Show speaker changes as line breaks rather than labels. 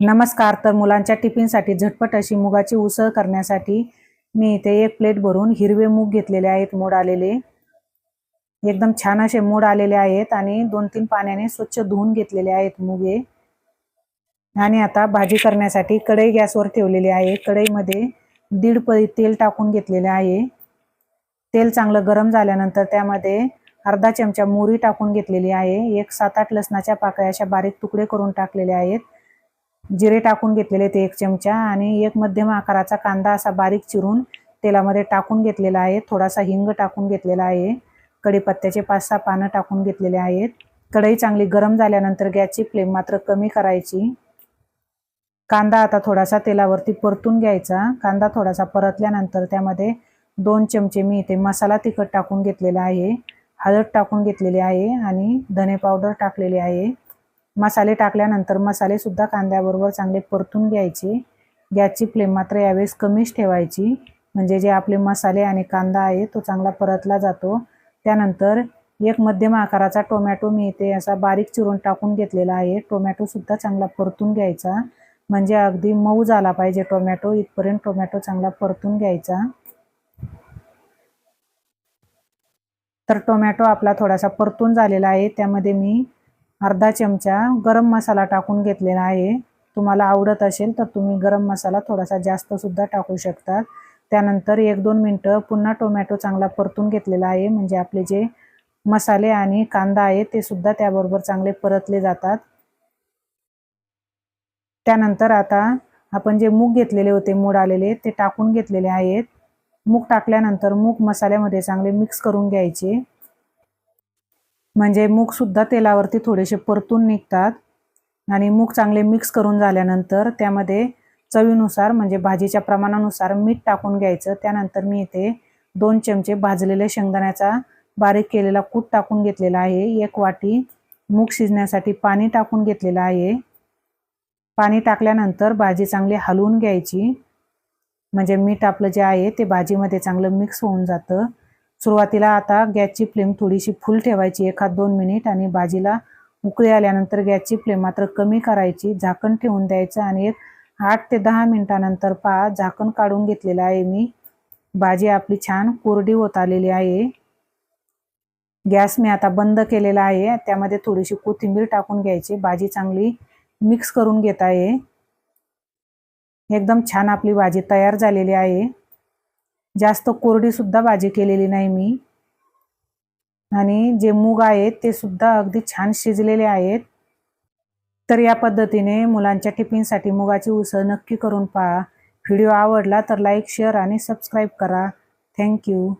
नमस्कार तर मुलांच्या टिफिनसाठी झटपट अशी मुगाची उसळ करण्यासाठी मी इथे एक प्लेट भरून हिरवे मूग घेतलेले आहेत मोड आलेले. एकदम छान असे मोड आलेले आहेत आणि दोन तीन पाण्याने स्वच्छ धुवून घेतलेले आहेत मुगे. आणि आता भाजी करण्यासाठी कढई गॅसवर ठेवलेली आहे. कढईमध्ये दीड पळी तेल टाकून घेतलेले आहे. तेल चांगलं गरम झाल्यानंतर त्यामध्ये अर्धा चमचा मोरी टाकून घेतलेली आहे. एक सात आठ लसणाच्या पाकळ्या अशा बारीक तुकडे करून टाकलेले आहेत. जिरे टाकून घेतलेले ते एक चमचा आणि एक मध्यम आकाराचा कांदा असा बारीक चिरून तेलामध्ये टाकून घेतलेला आहे. थोडासा हिंग टाकून घेतलेला आहे. कढीपत्त्याचे पाच सहा पानं टाकून घेतलेले आहेत. कढई चांगली गरम झाल्यानंतर गॅसची फ्लेम मात्र कमी करायची. कांदा आता थोडासा तेलावरती परतून घ्यायचा. कांदा थोडासा परतल्यानंतर त्यामध्ये दोन चमचे मी इथे मसाला तिखट टाकून घेतलेला आहे. हळद टाकून घेतलेली आहे आणि धने पावडर टाकलेली आहे. मसाले टाकल्यानंतर मसालेसुद्धा कांद्याबरोबर चांगले परतून घ्यायचे. गॅसची फ्लेम मात्र यावेळेस कमीच ठेवायची. म्हणजे जे आपले मसाले आणि कांदा आहे तो चांगला परतला जातो. त्यानंतर एक मध्यम आकाराचा टोमॅटो मी इथे असा बारीक चिरून टाकून घेतलेला आहे. टोमॅटोसुद्धा चांगला परतून घ्यायचा. म्हणजे अगदी मऊ झाला पाहिजे टोमॅटो. इथपर्यंत टोमॅटो चांगला परतून घ्यायचा. तर टोमॅटो आपला थोडासा परतून झालेला आहे. त्यामध्ये मी अर्धा चमचा गरम मसाला टाकून घेतलेला आहे. तुम्हाला आवडत असेल तर तुम्ही गरम मसाला थोडासा जास्तसुद्धा टाकू शकता. त्यानंतर एक दोन मिनटं पुन्हा टोमॅटो चांगला परतून घेतलेला आहे. म्हणजे आपले जे मसाले आणि कांदा आहे ते सुद्धा त्याबरोबर चांगले परतले जातात. त्यानंतर आता आपण जे मूग घेतलेले होते मूड आलेले ते टाकून घेतलेले आहेत. मूग टाकल्यानंतर मूग मसाल्यामध्ये चांगले मिक्स करून घ्यायचे. म्हणजे मूगसुद्धा तेलावरती थोडेसे परतून निघतात. आणि मूग चांगले मिक्स करून झाल्यानंतर त्यामध्ये चवीनुसार म्हणजे भाजीच्या प्रमाणानुसार मीठ टाकून घ्यायचं. त्यानंतर मी इथे दोन चमचे भाजलेले शेंगदाण्याचा बारीक केलेला कूट टाकून घेतलेला आहे. एक वाटी मूग शिजण्यासाठी पाणी टाकून घेतलेलं आहे. पाणी टाकल्यानंतर भाजी चांगली हलवून घ्यायची. म्हणजे मीठ आपलं जे आहे ते भाजीमध्ये चांगलं मिक्स होऊन जातं. सुरुवातीला आता गॅसची फ्लेम थोडीशी फुल ठेवायची एखाद दोन मिनिट आणि भाजीला उकळी आल्यानंतर गॅसची फ्लेम मात्र कमी करायची झाकण ठेवून द्यायचं आणि एक आठ ते दहा मिनिटानंतर पहा झाकण काढून घेतलेलं आहे मी. भाजी आपली छान कोरडी होत आलेली आहे. गॅस मी आता बंद केलेला आहे त्यामध्ये थोडीशी कोथिंबीर टाकून घ्यायची. भाजी चांगली मिक्स करून घेत आहे. एकदम छान आपली भाजी तयार झालेली आहे. जास्त कोरडीसुद्धा भाजी केलेली नाही मी. आणि जे मूग आहेत ते सुद्धा अगदी छान शिजलेले आहेत. तर या पद्धतीने मुलांच्या टिफिनसाठी मुगाची उसळ नक्की करून पहा. व्हिडिओ आवडला तर लाईक शेअर आणि सबस्क्राईब करा. Thank you